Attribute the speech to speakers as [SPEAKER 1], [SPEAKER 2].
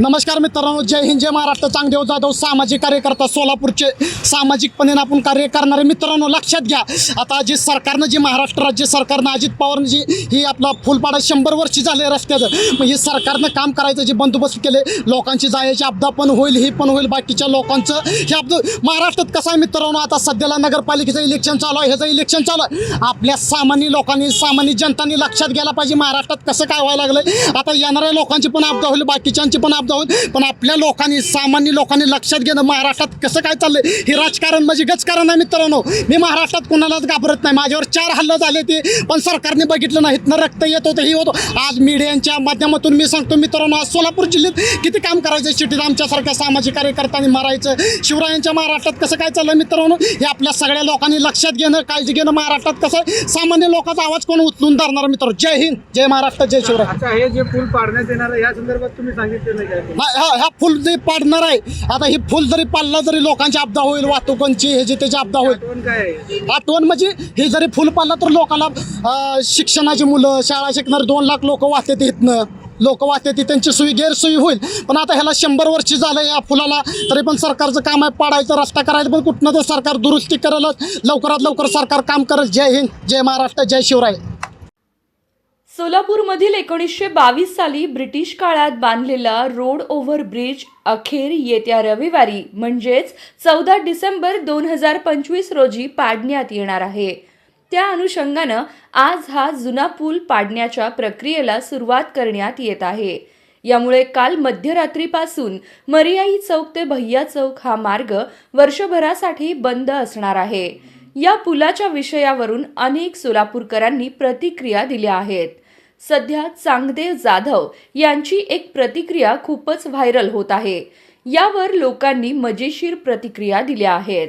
[SPEAKER 1] नमस्कार मित्रांनो जय हिंद जय महाराष्ट्र. चांगदेव जाधव सामाजिक कार्यकर्ता सोलापूरचे सामाजिकपणे आपण कार्य करणारे मित्रांनो लक्षात घ्या. आता जे सरकारनं जे महाराष्ट्र राज्य सरकारनं अजित पवारनं जी ही आपला फुलपाडा शंभर वर्षी झाले रस्त्याचं. हे सरकारनं काम करायचं जे बंदोबस्त केले लोकांची जायची आपदा पण होईल हे पण होईल बाकीच्या लोकांचं. हे आपलं महाराष्ट्रात कसं आहे मित्रांनो आता सध्याला नगरपालिकेचं इलेक्शन चालू आहे ह्याचं इलेक्शन चालू आहे. आपल्या सामान्य लोकांनी सामान्य जनतांनी लक्षात घ्यायला पाहिजे महाराष्ट्रात कसं काय व्हायला लागलं आता येणाऱ्या लोकांची पण आपदा होईल बाकीच्यांची पण आपदा जाऊन. पण आपल्या लोकांनी सामान्य लोकांनी लक्षात घेणं महाराष्ट्रात कसं काय चाललंय? हे राजकारण म्हणजे गजकारण आहे मित्रांनो. मी महाराष्ट्रात कुणालाच घाबरत नाही. माझ्यावर चार हल्ले झाले ते पण सरकारने बघितलं नाही. इथनं रक्त येत होतं हे होतं. आज मीडियांच्या माध्यमातून मी सांगतो मित्रांनो आज सोलापूर जिल्ह्यात किती काम करायचं? शिटीत आमच्यासारख्या सामाजिक कार्यकर्त्यांनी मारायचं. शिवरायांच्या महाराष्ट्रात कसं काय चाललं मित्रांनो? हे आपल्या सगळ्या लोकांनी लक्षात घेणं काळजी घेणं. महाराष्ट्रात कसं सामान्य लोकांचा आवाज कोण उचलून धरणार मित्र जय हिंद जय महाराष्ट्र जय शिवराय.
[SPEAKER 2] हे जे पूल पाडण्यात येणार या संदर्भात तुम्ही सांगितलं नाही
[SPEAKER 1] हा हा- हा फुल जे पाडणार आहे आता ही फुल जरी पाडला जरी लोकांची आपदा होईल वाहतुकांची ह्याची त्याची आपदा होईल.
[SPEAKER 2] आठवण काय आहे?
[SPEAKER 1] आठवण म्हणजे हे जरी फुल पाडलं तर लोकांना अं, शिक्षणाची मुलं शाळा शिकणार दोन लाख लोक वाहते इथनं. लोक वाहते ती त्यांची सोयी गैरसोयी होईल. पण आता ह्याला शंभर वर्ष झालं या फुलाला तरी पण सरकारचं काम आहे पाडायचं रस्ता करायचं पण कुठनं तर सरकार दुरुस्ती करेलच लवकरात लवकर सरकार काम करेल. जय हिंद जय महाराष्ट्र जय शिवराय.
[SPEAKER 3] सोलापूरमधील एकोणीसशे बावीस साली ब्रिटिश काळात बांधलेला रोड ओव्हर ब्रिज अखेर येत्या रविवारी म्हणजेच चौदा डिसेंबर दोन हजार पंचवीस रोजी पाडण्यात येणार आहे. त्या अनुषंगानं आज हा जुना पूल पाडण्याच्या प्रक्रियेला सुरुवात करण्यात येत आहे. यामुळे काल मध्यरात्रीपासून मरियाई चौक ते भैया चौक हा मार्ग वर्षभरासाठी बंद असणार आहे. या पुलाच्या विषयावरून अनेक सोलापूरकरांनी प्रतिक्रिया दिल्या आहेत. सध्या चांगदेव जाधव यांची एक प्रतिक्रिया खूपच व्हायरल होत आहे. यावर लोकांनी मजेशीर प्रतिक्रिया दिल्या आहेत.